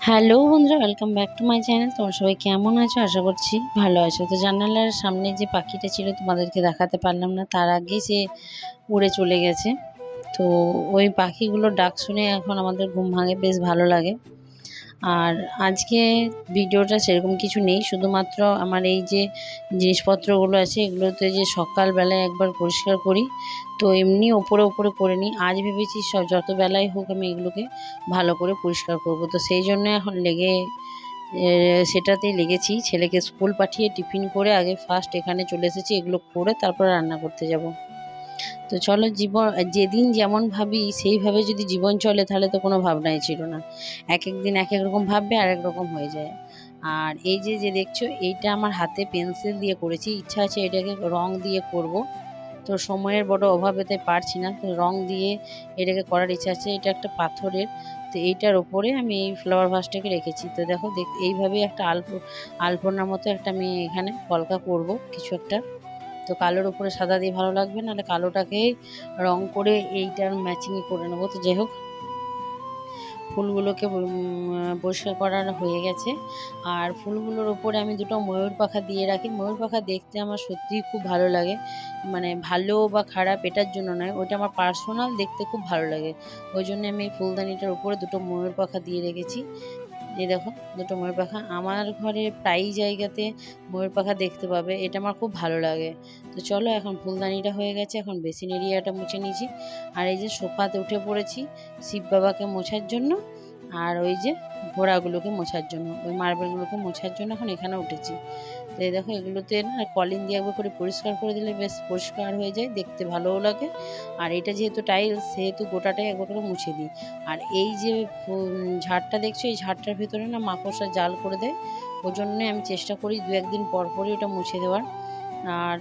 Hello বন্ধুরা welcome back to my channel তোমরা সবাই কেমন আছো? আশা করছি ভালো আছো। তো জানালার সামনে যে পাখিটা ছিল, তোমাদেরকে দেখাতে পারলাম না। তার আগে সে উড়ে চলে গেছে। তো ওই পাখিগুলো ডাক শুনে এখন আমাদের ঘুম ভাঙে, বেশ ভালো লাগে। আর আজকে ভিডিওটা সেরকম কিছু নেই, শুধুমাত্র আমার এই যে জিনিসপত্রগুলো আছে, এগুলোতে যে সকালবেলায় একবার পরিষ্কার করি, তো এমনি ওপরে ওপরে করে নিই। আজ ভেবেছি সব যত বেলায় হোক আমি এগুলোকে ভালো করে পরিষ্কার করব। তো সেই জন্য এখন লেগে সেটাতেই লেগেছি। ছেলেকে স্কুল পাঠিয়ে টিফিন করে আগে ফার্স্ট এখানে চলে এসেছি, এগুলো করে তারপর রান্না করতে যাব। তো চলো জীবন, যেদিন যেমন ভাবি সেইভাবে যদি জীবন চলে তাহলে তো কোনো ভাবনাই ছিল না। এক এক দিন এক এক রকম ভাববে, আর এক রকম হয়ে যায়। আর এই যে যে দেখছ, এইটা আমার হাতে পেন্সিল দিয়ে করেছি। ইচ্ছা আছে এটাকে রং দিয়ে করব। তো সময়ের বড় অভাবে তাই পারছি না। তো রং দিয়ে এটাকে করার ইচ্ছা আছে। এটা একটা পাথরের। তো এইটার ওপরে আমি এই ফ্লাওয়ার ভাসটাকে রেখেছি। তো দেখো, দেখ এইভাবে একটা আলপ, আলপনার মতো একটা আমি এখানে কলকা করব, কিছু একটা। তো কালোর উপরে সাদা দিয়ে ভালো লাগবে, নাহলে কালোটাকেই রং করে এইটার ম্যাচিংই করে নেব। তো যাই হোক, ফুলগুলোকে পরিষ্কার করার হয়ে গেছে। আর ফুলগুলোর ওপরে আমি দুটো ময়ূর পাখা দিয়ে রাখি। ময়ূর পাখা দেখতে আমার সত্যিই খুব ভালো লাগে। মানে ভালো বা খারাপ এটার জন্য নয় ওটা আমার পার্সোনাল দেখতে খুব ভালো লাগে। ওই জন্য আমি ফুলদানিটার উপরে দুটো ময়ূর পাখা দিয়ে রেখেছি। এই দেখো, দুটো ময়ূর পাখা। আমার ঘরে প্রায়ই জায়গাতে ময়ূর পাখা দেখতে পাবে, এটা আমার খুব ভালো লাগে। তো চলো, এখন ফুলদানিটা হয়ে গেছে, এখন বেসিন এরিয়াটা মুছে নিয়েছি। আর এই যে সোফাতে উঠে পড়েছি শিব বাবাকে মোছার জন্য, আর ওই যে ঘোড়াগুলোকে মোছার জন্য, ওই মার্বেলগুলোকে মোছার জন্য এখন এখানে উঠেছি। তো এই দেখো এগুলোতে না কলিং দিয়ে একবার করে পরিষ্কার করে দিলে বেশ পরিষ্কার হয়ে যায়, দেখতে ভালোও লাগে। আর এটা যেহেতু টাইলস সেহেতু গোটাটাই একবার করে মুছে দিই। আর এই যে ঝাড়টা দেখছ, এই ঝাড়টার ভেতরে না মাকড়সা জাল করে দেয়। ওই জন্যে আমি চেষ্টা করি দু একদিন পরপরই ওটা মুছে দেওয়ার। আর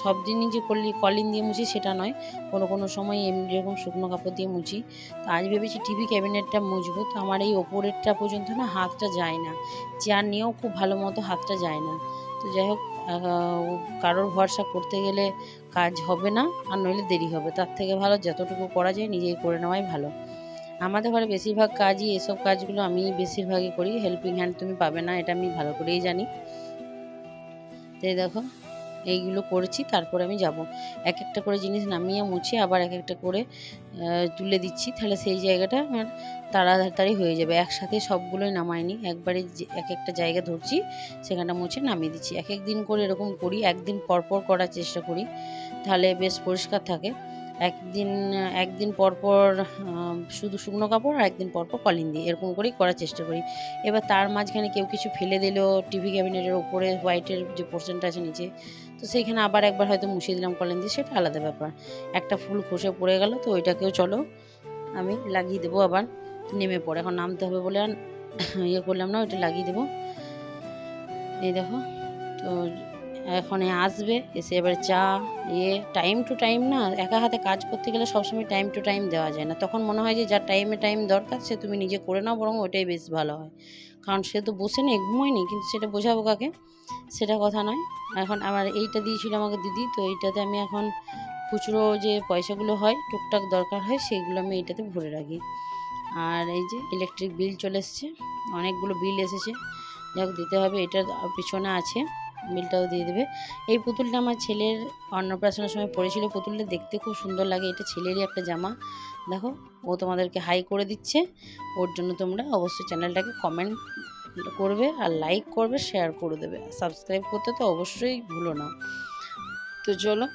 সব দিনই যে কলি, কলিন দিয়ে মুছি সেটা নয়। কোনো কোনো সময় এমনি এরকম শুকনো কাপড় দিয়ে মুছি। তো আজ ভেবেছি টিভি ক্যাবিনেটটা মুছবো। তো আমার এই ওপরেরটা পর্যন্ত না হাতটা যায় না। চেয়ার নিয়েও খুব ভালো মতো হাতটা যায় না। তো যাই হোক কারোর ভরসা করতে গেলে কাজ হবে না, আর নইলে দেরি হবে। তার থেকে ভালো যতটুকু করা যায় নিজেই করে নেওয়াই ভালো। আমাদের ঘরে বেশিরভাগ কাজই এসব কাজগুলো আমি বেশিরভাগই করি। হেল্পিং হ্যান্ড তুমি পাবে না, এটা আমি ভালো করেই জানি। তো এই দেখো, এইগুলো করেছি, তারপরে আমি যাব। এক একটা করে জিনিস নামিয়ে মুছে আবার এক একটা করে তুলে দিচ্ছি, তাহলে সেই জায়গাটা আমার তাড়াতাড়ি হয়ে যাবে। একসাথে সবগুলোই নামাইনি, একবারে এক একটা জায়গা ধরছি, সেখানটা মুছে নামিয়ে দিচ্ছি। এক এক দিন করে এরকম করি, একদিন পর পর করার চেষ্টা করি, তাহলে বেশ পরিষ্কার থাকে। একদিন একদিন পর পর শুধু শুকনো কাপড় আর একদিন পরপর পর কলিন দিয়ে এরকম করেই করার চেষ্টা করি। এবার তার মাঝখানে কেউ কিছু ফেলে দিলো টিভি ক্যাবিনেটের উপরে হোয়াইটের যে পোর্শনটা আছে নিচে, তো সেইখানে আবার একবার হয়তো মুছিয়ে দিলাম কলিন দিয়ে, সেটা আলাদা ব্যাপার। একটা ফুল খসে পড়ে গেল, তো ওইটাকেও চলো, আমি লাগিয়ে দেবো আবার। নেমে পড়ে, এখন নামতে হবে বলে আর ইয়ে করলাম না, ওইটা লাগিয়ে দেবো। এই দেখো, তো এখন আসবে, এসে এবার চা ইয়ে টাইম টু টাইম না, একা হাতে কাজ করতে গেলে সবসময় টাইম টু টাইম দেওয়া যায় না। তখন মনে হয় যে যার টাইমে টাইম দরকার, সে তুমি নিজে করে নাও, বরং ওটাই বেশ ভালো হয়। কারণ সে তো বসে নেই, ঘুমোয়নি, কিন্তু সেটা বোঝাবো কাকে? সেটা কথা নয়। এখন আমার এইটা দিয়েছিল আমাকে দিদি, তো এইটাতে আমি এখন খুচরো যে পয়সাগুলো হয়, টুকটাক দরকার হয়, সেইগুলো আমি এইটাতে ভরে রাখি। আর এই যে ইলেকট্রিক বিল চলে এসছে, অনেকগুলো বিল এসেছে। যাক, দিতে হবে এটার পিছনে আছে। বিলটাও দিয়ে দেবে। এই পুতুলটা আমার ছেলের অন্নপ্রাশনের সময় পড়েছিল। পুতুলটা দেখতে খুব সুন্দর লাগে। এটা ছেলেরই একটা জামা। দেখো, ও তোমাদেরকে হাই করে দিচ্ছে। ওর জন্য তোমরা অবশ্যই চ্যানেলটাকে কমেন্ট করবে আর লাইক করবে, শেয়ার করে দেবে। সাবস্ক্রাইব করতে তো অবশ্যই ভুলো না। তো চলো,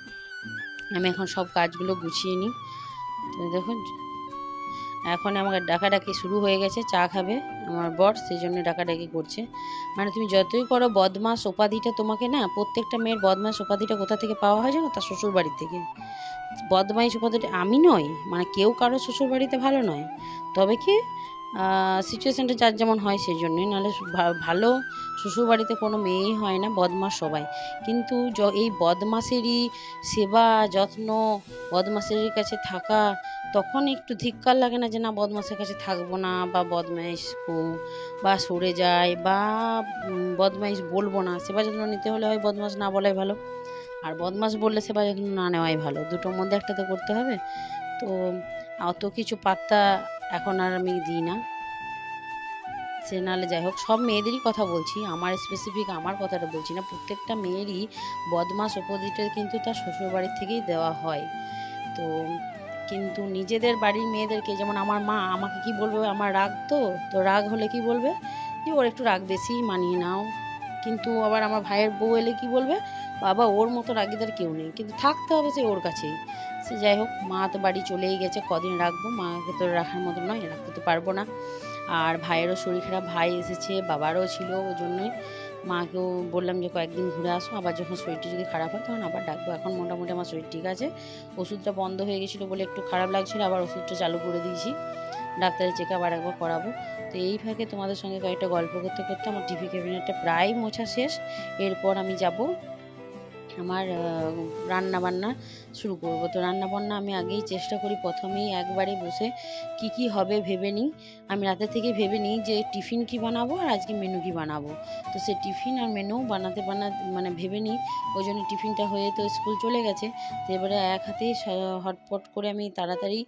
আমি এখন সব কাজগুলো গুছিয়ে নিই। দেখুন এখন আমাকে ডাকাডাকি শুরু হয়ে গেছে, চা খাবে আমার বর, সেই জন্য ডাকাডাকি করছে। মানে তুমি যতই করো বদমাস উপাধিটা তোমাকে না, প্রত্যেকটা মেয়ের বদমাস উপাধিটা কোথা থেকে পাওয়া হয় জানো? তার শ্বশুর বাড়ি থেকে। বদমাইশ উপাধিটা আমি নয় মানে কেউ কারও শ্বশুর বাড়িতে ভালো নয়। তবে কি সিচুয়েশানটা যার যেমন হয় সেই জন্যই নাহলে ভালো শ্বশুর বাড়িতে কোনো মেয়েই হয় না, বদমাস সবাই। কিন্তু য- এই বদমাসেরই সেবা, যত্ন, বদমাসের কাছে থাকা, তখন একটু ধিক্কার লাগে না যে, না, বদমাসের কাছে থাকব না বা বদমাইশ খুব বা সরে যায় বা বদমাইশ বলব না। সেবা যত্ন নিতে হলে হয় বদমাস না বলাই ভালো। আর বদমাস বললে সেবা যত্ন না নেওয়াই ভালো। দুটোর মধ্যে একটা তো করতে হবে। তো অত কিছু পাত্তা এখন আর আমি দিই না। সে নাহলে যাই হোক, সব মেয়েদেরই কথা বলছি, আমার স্পেসিফিক আমার কথাটা বলছি না, প্রত্যেকটা মেয়েরই বদমাস অপোজিটে কিন্তু তার শ্বশুরবাড়ির থেকেই দেওয়া হয়। তো কিন্তু নিজেদের বাড়ির মেয়েদেরকে, যেমন আমার মা আমাকে কি বলবে, আমার রাগ তো তো রাগ হলে কি বলবে? যে ওর একটু রাগ বেশি মানিয়ে নাও। কিন্তু আবার আমার ভাইয়ের বউ এলে কি বলবে? বাবা, ওর মতো রাগিদার কেউ নেই। কিন্তু থাকতে হবে সে ওর কাছেই। সে যাই হোক, মা তো বাড়ি চলেই গেছে, কদিন রাখব, মাকে তো রাখার মতো নয় রাখতে তো পারব না। আর ভাইয়েরও শরীর খারাপ, ভাই এসেছে, বাবারও ছিল ওই জন্যই। মাকেও বললাম যে কয়েকদিন ঘুরে আসো, আবার যখন শরীরটা যদি খারাপ হয় তখন আবার ডাকবো। এখন মোটামুটি আমার শরীর ঠিক আছে। ওষুধটা বন্ধ হয়ে গেছিল বলে একটু খারাপ লাগছিল, আবার ওষুধটা চালু করে দিয়েছি। ডাক্তারের চেক আপ আর একবার করাবো। তো এই ফাঁকে তোমাদের সঙ্গে কয়েকটা গল্প করতে করতে আমার টিভি ক্যাবিনেটটা প্রায় মোছা শেষ। এরপর আমি যাব আমার রান্না বান্না শুরু করব। তো রান্না বান্না আমি আগেই চেষ্টা করি প্রথমেই একবারে বসে কি কি হবে ভেবে নিই। আমি রাতে থেকে ভেবে নিই যে টিফিন কি বানাবো আর আজকে মেনু কি বানাবো। তো সে টিফিন আর মেনু বানাতে বানা মানে ভেবে নিই, ওই জন্য টিফিনটা হয়ে তো স্কুল চলে গেছে। তো এবারে এক হাতেই হটপট করে আমি তাড়াতাড়ি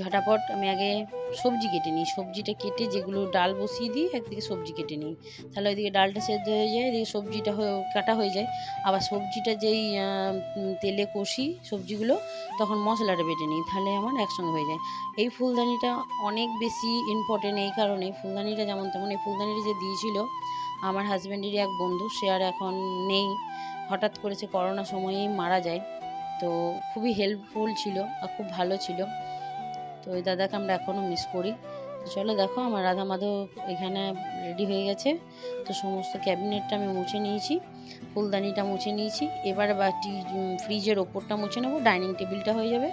ঝটাপট আমি আগে সবজি কেটে নিই। সবজিটা কেটে যেগুলো ডাল বসিয়ে দিই, একদিকে সবজি কেটে নিই। তাহলে ওইদিকে ডালটা সেদ্ধ হয়ে যায়, এদিকে সবজিটা হয়ে, কাটা হয়ে যায়। আবার সবজিটা যেই তেলে কষি সবজিগুলো, তখন মশলাটা বেটে নিই, তাহলে আমার একসঙ্গে হয়ে যায়। এই ফুলদানিটা অনেক বেশি ইম্পর্টেন্ট এই কারণে ফুলদানিটা যেমন তেমন, এই ফুলদানিটা যে দিয়েছিল, আমার হাজব্যান্ডেরই এক বন্ধু, সে আর এখন নেই। হঠাৎ করে সে করোনা সময়েই মারা যায়। তো খুবই হেল্পফুল ছিল আর খুব ভালো ছিল। তো ওই দাদাকে আমরা এখনও মিস করি। তো চলো দেখো, আমার রাধা মাধব এখানে রেডি হয়ে গেছে। তো সমস্ত ক্যাবিনেটটা আমি মুছে নিয়েছি, ফুলদানিটা মুছে নিয়েছি। এবার বাটি ফ্রিজের ওপরটা মুছে নেব ডাইনিং টেবিলটা হয়ে যাবে।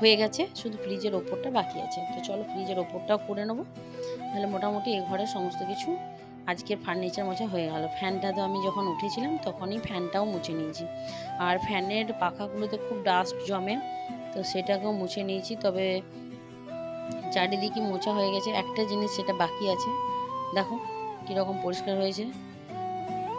হয়ে গেছে, শুধু ফ্রিজের ওপরটা বাকি আছে। তো চলো ফ্রিজের ওপরটাও করে নেব। তাহলে মোটামুটি এ ঘরে সমস্ত কিছু আজকের ফার্নিচার মোছা হয়ে গেল। ফ্যানটা তো আমি যখন উঠেছিলাম, তখনই ফ্যানটাও মুছে নিয়েছি। আর ফ্যানের পাখাগুলোতে খুব ডাস্ট জমে, তো সেটাকেও মুছে নিয়েছি। তবে চারিদিকে মোছা হয়ে গেছে, একটা জিনিস সেটা বাকি আছে। দেখো কীরকম পরিষ্কার হয়েছে।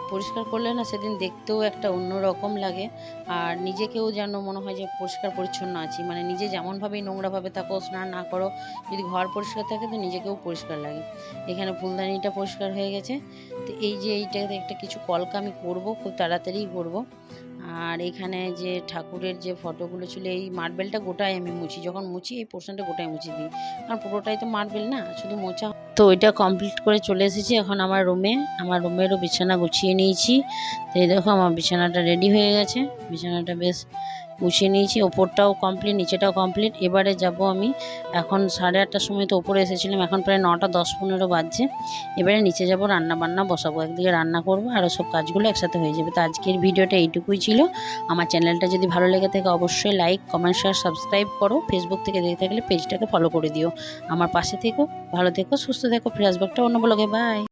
পরিষ্কার করলে না সেদিন দেখতেও একটা অন্য রকম লাগে। আর নিজেকেও যেন মনে হয় যে পরিষ্কার পরিচ্ছন্ন আছি। মানে নিজে যেমনভাবেই নোংরাভাবে থাকো, স্নান না করো, যদি ঘর পরিষ্কার থাকে তো নিজেকেও পরিষ্কার লাগে। এখানে ফুলদানিটা পরিষ্কার হয়ে গেছে। তো এই যে এইটাতে একটা কিছু কলকা আমি করব, খুব তাড়াতাড়িই করব। আর এখানে যে ঠাকুরের যে ফটোগুলো ছিল, এই মার্বেলটা গোটাই আমি মুছি। যখন মুছি, এই পোর্শনটা গোটাই মুছি দিই। কারণ পুরোটাই তো মার্বেল না, শুধু মোছা তো ওইটা কমপ্লিট করে চলে এসেছি এখন আমার রুমে আমার রুমেরও বিছানা গুছিয়ে নিয়েছি। তো এই দেখো, আমার বিছানাটা রেডি হয়ে গেছে। বিছানাটা বেশ গুছিয়ে নিয়েছি, ওপরটাও কমপ্লিট নিচেটাও কমপ্লিট এবারে যাব আমি, এখন সাড়ে আটটার সময় তো ওপরে এসেছিলাম, এখন প্রায় নটা, দশ পনেরো বাজছে। এবারে নিচে যাব, রান্না বান্না বসাবো, একদিকে রান্না করব আরও সব কাজগুলো একসাথে হয়ে যাবে। তো আজকের ভিডিওটা এইটুকুই ছিল। আমার চ্যানেলটা যদি ভালো লেগে থাকে, অবশ্যই লাইক কমেন্ট শেয়ার সাবস্ক্রাইব করো। ফেসবুক থেকে দেখে থাকলে পেজটাকে ফলো করে দিও। আমার পাশে থেকো, ভালো থেকো, সুস্থ থেকো। ফ্রেসবুকটা অন্য ব্লগে বাই